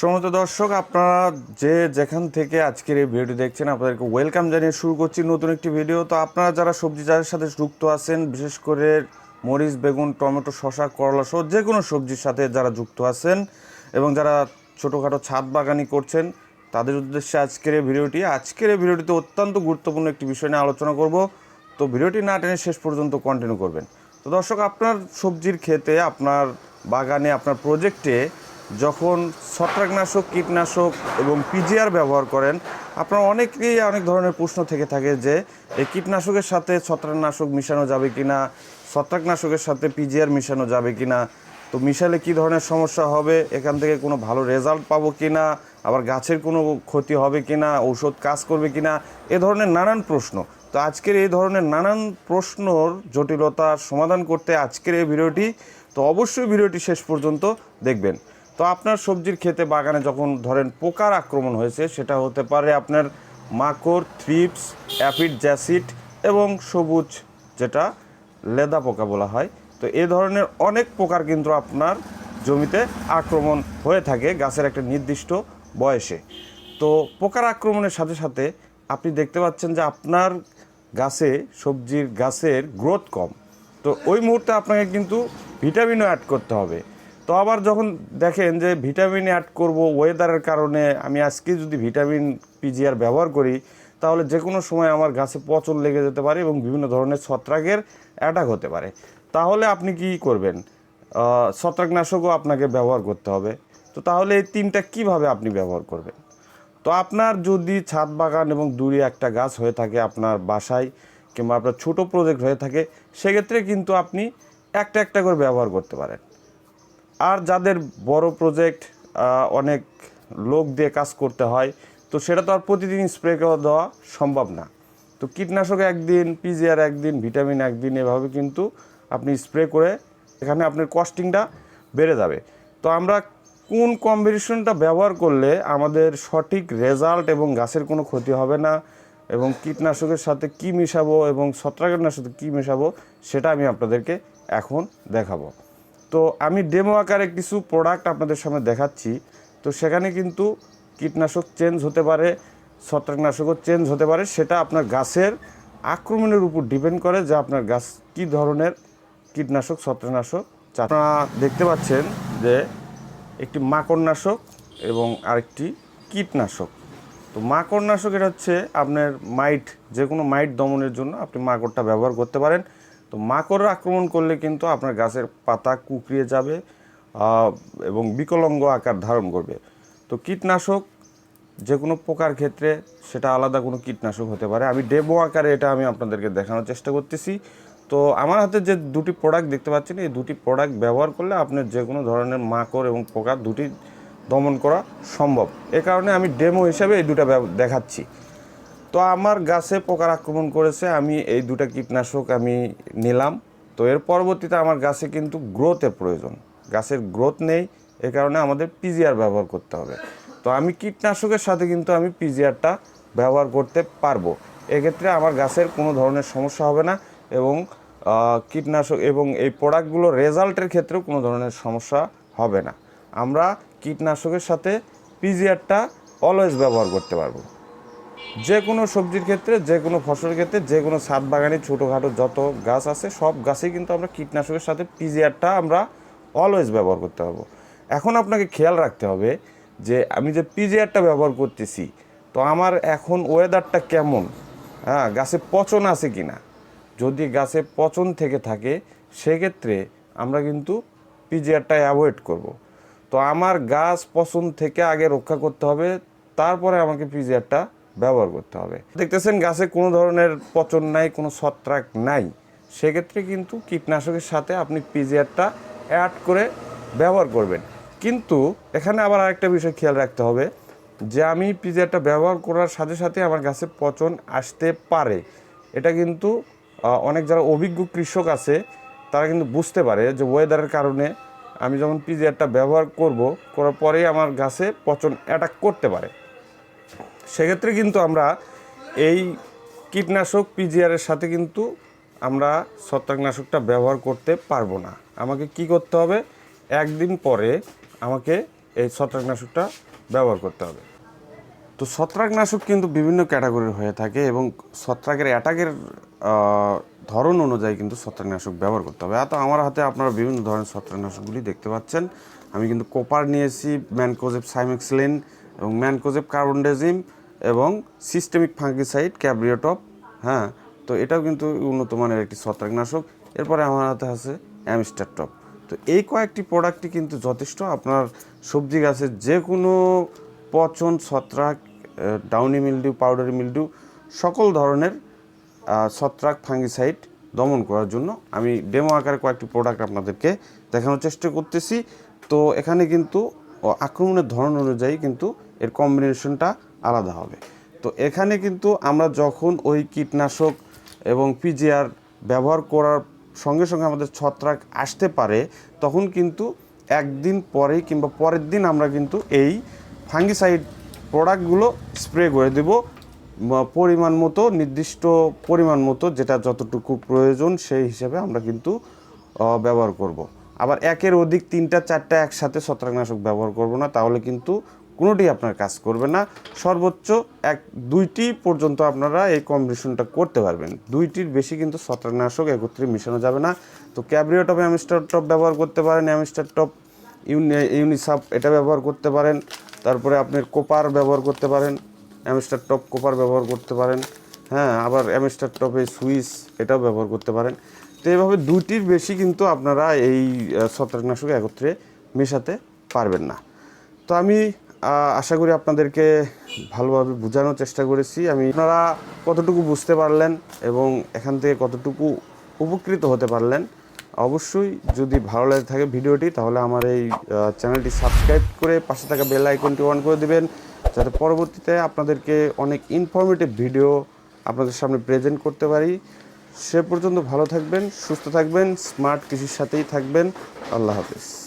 সমস্ত দর্শক, আপনারা যে যেখান থেকে আজকের এই ভিডিওটি দেখছেন, আপনাদেরকে ওয়েলকাম জানিয়ে শুরু করছি নতুন একটি ভিডিও। তো আপনারা যারা সবজি চাষের সাথে যুক্ত আছেন, বিশেষ করে মরিচ, বেগুন, টমেটো শশা করলা সহ যে কোনো সবজির সাথে যারা যুক্ত আছেন এবং যারা ছোটোখাটো ছাদ বাগানি করছেন, তাদের উদ্দেশ্যে আজকের এই ভিডিওটি, আজকের এই ভিডিওটিতে অত্যন্ত গুরুত্বপূর্ণ একটি বিষয় নিয়ে আলোচনা করব। তো ভিডিওটি না টেনে শেষ পর্যন্ত কন্টিনিউ করবেন। তো দর্শক, আপনার সবজির ক্ষেতে, আপনার বাগানে, আপনার প্রজেক্টে যখন ছত্রাকনাশক, কীটনাশক এবং পিজিআর ব্যবহার করেন, আপনার অনেকেই অনেক ধরনের প্রশ্ন থেকে থাকে যে এই কীটনাশকের সাথে ছত্রাকনাশক মিশানো যাবে কি না ছত্রাকনাশকের সাথে পিজিআর মিশানো যাবে কি না তো মিশালে কি ধরনের সমস্যা হবে? এখান থেকে কোনো ভালো রেজাল্ট পাবো কি না আবার গাছের কোনো ক্ষতি হবে কি না ঔষধ কাজ করবে কি না এ ধরনের নানান প্রশ্ন। তো আজকের এই ধরনের নানান প্রশ্নর জটিলতা সমাধান করতে আজকের এই ভিডিওটি, তো অবশ্যই ভিডিওটি শেষ পর্যন্ত দেখবেন। তো আপনার সবজির ক্ষেতে বাগানে যখন ধরেন পোকার আক্রমণ হয়েছে, সেটা হতে পারে আপনার মাকড়, থ্রিপস অ্যাপিড জ্যাসিড এবং সবুজ যেটা লেদা পোকা বলা হয়। তো এ ধরনের অনেক পোকার কিন্তু আপনার জমিতে আক্রমণ হয়ে থাকে গাছের একটা নির্দিষ্ট বয়সে। তো পোকার আক্রমণের সাথে সাথে আপনি দেখতে পাচ্ছেন যে আপনার গাছে, সবজির গাছের গ্রোথ কম। তো ওই মুহূর্তে আপনাকে কিন্তু ভিটামিনও অ্যাড করতে হবে। তো আবার যখন দেখেন যে ভিটামিন অ্যাড করব ওয়েদারের কারণে, আমি আজকে যদি ভিটামিন পিজিআর ব্যবহার করি, তাহলে যে কোনো সময় আমার গাছে পচন লেগে যেতে পারে এবং বিভিন্ন ধরনের ছত্রাকের অ্যাটাক হতে পারে। তাহলে আপনি কি করবেন? ছত্রাকনাশকও আপনাকে ব্যবহার করতে হবে। তো তাহলে এই তিনটা কীভাবে আপনি ব্যবহার করবেন? তো আপনার যদি ছাদ বাগান এবং দূরে একটা গাছ হয়ে থাকে আপনার বাসায় কিংবা আপনার ছোট প্রজেক্ট হয়ে থাকে, সেক্ষেত্রে কিন্তু আপনি একটা একটা করে ব্যবহার করতে পারেন। আর যাদের বড় প্রজেক্ট অনেক লোক দিয়ে কাজ করতে হয়, তো সেটা তো আর প্রতিদিন স্প্রে করে দেওয়া সম্ভব না। তো কীটনাশক একদিন পিজিআর একদিন ভিটামিন একদিন, এভাবে কিন্তু আপনি স্প্রে করে এখানে আপনার কস্টিংটা বেড়ে যাবে। তো আমরা কোন কম্বিনেশনটা ব্যবহার করলে আমাদের সঠিক রেজাল্ট এবং গাছের কোনো ক্ষতি হবে না এবং কীটনাশকের সাথে কি মিশাবো এবং ছত্রাকনাশকের সাথে কী মেশাবো, সেটা আমি আপনাদেরকে এখন দেখাবো। তো আমি ডেমো আকারে কিছু প্রোডাক্ট আপনাদের সামনে দেখাচ্ছি। তো সেখানে কিন্তু কীটনাশক চেঞ্জ হতে পারে, ছত্রাকনাশকও চেঞ্জ হতে পারে, সেটা আপনার গাছের আক্রমণের উপর ডিপেন্ড করে যে আপনার গাছ কী ধরনের কীটনাশক, ছত্রাকনাশক আপনারা দেখতে পাচ্ছেন যে একটি মাকড়নাশক এবং আরেকটি কীটনাশক। তো মাকড়নাশক এটা হচ্ছে আপনার মাইট যে কোনো মাইট দমনের জন্য আপনি মাকড়টা ব্যবহার করতে পারেন। তো মাকড় আক্রমণ করলে কিন্তু আপনার গাছের পাতা কুকড়িয়ে যাবে এবং বিকলঙ্গ আকার ধারণ করবে। তো কীটনাশক যে কোনো পোকার ক্ষেত্রে সেটা আলাদা কোনো কীটনাশক হতে পারে। আমি ডেমো আকারে এটা আমি আপনাদেরকে দেখানোর চেষ্টা করতেছি। তো আমার হাতে যে দুটি প্রোডাক্ট দেখতে পাচ্ছেন, এই দুটি প্রোডাক্ট ব্যবহার করলে আপনার যে কোনো ধরনের মাকড় এবং পোকা দুটি দমন করা সম্ভব। এ কারণে আমি ডেমো হিসাবে এই দুটা দেখাচ্ছি। তো আমার গাছে পোকার আক্রমণ করেছে, আমি এই দুটা কীটনাশক আমি নিলাম। তো এর পরবর্তীতে আমার গাছে কিন্তু গ্রোথের প্রয়োজন। গাছের গ্রোথ নেই, এ কারণে আমাদের পিজিআর ব্যবহার করতে হবে। তো আমি কীটনাশকের সাথে কিন্তু আমি পিজিআরটা ব্যবহার করতে পারব। এক্ষেত্রে আমার গাছের কোনো ধরনের সমস্যা হবে না এবং কীটনাশক এবং এই প্রোডাক্টগুলো রেজাল্টের ক্ষেত্রেও কোনো ধরনের সমস্যা হবে না। আমরা কীটনাশকের সাথে পিজিআরটা অলওয়েজ ব্যবহার করতে পারব। যে কোনো সবজির ক্ষেত্রে যে কোনো ফসলের ক্ষেত্রে যে কোনো ছাদ বাগানে ছোটোখাটো যত গাছ আছে, সব গাছেই কিন্তু আমরা কীটনাশকের সাথে পিজিআরটা আমরা অলওয়েজ ব্যবহার করতে পারব। এখন আপনাকে খেয়াল রাখতে হবে যে, আমি যে পিজিআরটা ব্যবহার করতেছি, তো আমার এখন ওয়েদারটা কেমন? হ্যাঁ গাছে পচন আছে কি না যদি গাছে পচন থেকে থাকে, সেক্ষেত্রে আমরা কিন্তু পিজিআরটা অ্যাভয়েড করব। তো আমার গাছ পচন থেকে আগে রক্ষা করতে হবে, তারপরে আমাকে পিজিআরটা ব্যবহার করতে হবে। দেখতেছেন গাছে কোনো ধরনের পচন নাই, কোনো ছত্রাক নাই। সেক্ষেত্রে কিন্তু কীটনাশকের সাথে আপনি পিজিআরটা অ্যাড করে ব্যবহার করবেন। কিন্তু এখানে আবার আরেকটা বিষয় খেয়াল রাখতে হবে যে আমি পিজিআরটা ব্যবহার করার সাথে সাথে আমার গাছে পচন আসতে পারে। এটা কিন্তু অনেক যারা অভিজ্ঞ কৃষক আছে, তারা কিন্তু বুঝতে পারে যে ওয়েদারের কারণে আমি যখন পিজিআরটা ব্যবহার করব, করার পরেই আমার গাছে পচন অ্যাটাক করতে পারে। সেক্ষেত্রে কিন্তু আমরা এই কীটনাশক পিজিআরের সাথে কিন্তু আমরা ছত্রাকনাশকটা ব্যবহার করতে পারব না। আমাকে কি করতে হবে? একদিন পরে আমাকে এই ছত্রাকনাশকটা ব্যবহার করতে হবে। তো ছত্রাকনাশক কিন্তু বিভিন্ন ক্যাটাগরির হয়ে থাকে এবং ছত্রাকের অ্যাটাকের ধরন অনুযায়ী কিন্তু ছত্রাকনাশক ব্যবহার করতে হবে। আর তো আমার হাতে আপনারা বিভিন্ন ধরনের ছত্রাকনাশকগুলি দেখতে পাচ্ছেন। আমি কিন্তু কোপার নিয়েছি ম্যানকোজেব সাইমেক্সিলিন এবং ম্যানকোজেব কার্বনডেজিম এবং সিস্টেমিক ফাঙ্গিসাইড ক্যাব্রিওটপ হ্যাঁ তো এটাও কিন্তু উন্নত মানের একটি ছত্রাকনাশক। এরপরে আমার হাতে আছে অ্যামিস্টার টপ তো এই কয়েকটি প্রোডাক্টই কিন্তু যথেষ্ট। আপনার সবজি গাছের যে কোনো পচন ছত্রাক ডাউনি মিলডিউ পাউডারি মিলডিউ সকল ধরনের ছত্রাক ফাঙ্গিসাইড দমন করার জন্য আমি ডেমো আকারে কয়েকটি প্রোডাক্ট আপনাদেরকে দেখানোর চেষ্টা করতেছি। তো এখানে কিন্তু আক্রমণের ধরন অনুযায়ী কিন্তু এর কম্বিনেশনটা আলাদা হবে তো এখানে কিন্তু আমরা যখন ওই কীটনাশক এবং পিজিআর ব্যবহার করার সঙ্গে সঙ্গে আমাদের ছত্রাক আসতে পারে, তখন কিন্তু একদিন পরেই কিংবা পরের দিন আমরা কিন্তু এই ফাঙ্গিসাইড প্রোডাক্টগুলো স্প্রে করে দেব পরিমাণ মতো, নির্দিষ্ট পরিমাণ মতো, যেটা যতটুকু প্রয়োজন সেই হিসাবে আমরা কিন্তু ব্যবহার করব। আবার একের অধিক তিনটা, চারটা একসাথে ছত্রাকনাশক ব্যবহার করব না, তাহলে কিন্তু কোনোটি আপনার কাজ করবে না। সর্বোচ্চ এক, দুইটি পর্যন্ত আপনারা এই কম্বিনেশনটা করতে পারবেন। দুইটির বেশি কিন্তু ছত্রাকনাশক একত্রে মিশানো যাবে না। তো ক্যাব্রিও টপ অ্যামিস্টার টপ ব্যবহার করতে পারেন অ্যামিস্টার টপ, ইউনি- ইউনিসাপ এটা ব্যবহার করতে পারেন। তারপরে আপনি কোপার ব্যবহার করতে পারেন অ্যামিস্টার টপ কোপার ব্যবহার করতে পারেন। হ্যাঁ আবার অ্যামিস্টার টপে সুইস এটাও ব্যবহার করতে পারেন। তো এইভাবে দুইটির বেশি কিন্তু আপনারা এই ছত্রাকনাশক একত্রে মেশাতে পারবেন না। তো আমি আশা করি আপনাদেরকে ভালোভাবে বোঝানোর চেষ্টা করেছি। আমি, আপনারা কতটুকু বুঝতে পারলেন এবং এখান থেকে কতটুকু উপকৃত হতে পারলেন, অবশ্যই যদি ভালো লাগে থাকে ভিডিওটি, তাহলে আমার এই চ্যানেলটি সাবস্ক্রাইব করে পাশে থাকা বেল আইকনটি অন করে দেবেন, যাতে পরবর্তীতে আপনাদেরকে অনেক ইনফরমেটিভ ভিডিও আপনাদের সামনে প্রেজেন্ট করতে পারি। সে পর্যন্ত ভালো থাকবেন, সুস্থ থাকবেন স্মার্ট কৃষির সাথেই থাকবেন। আল্লাহ হাফিজ।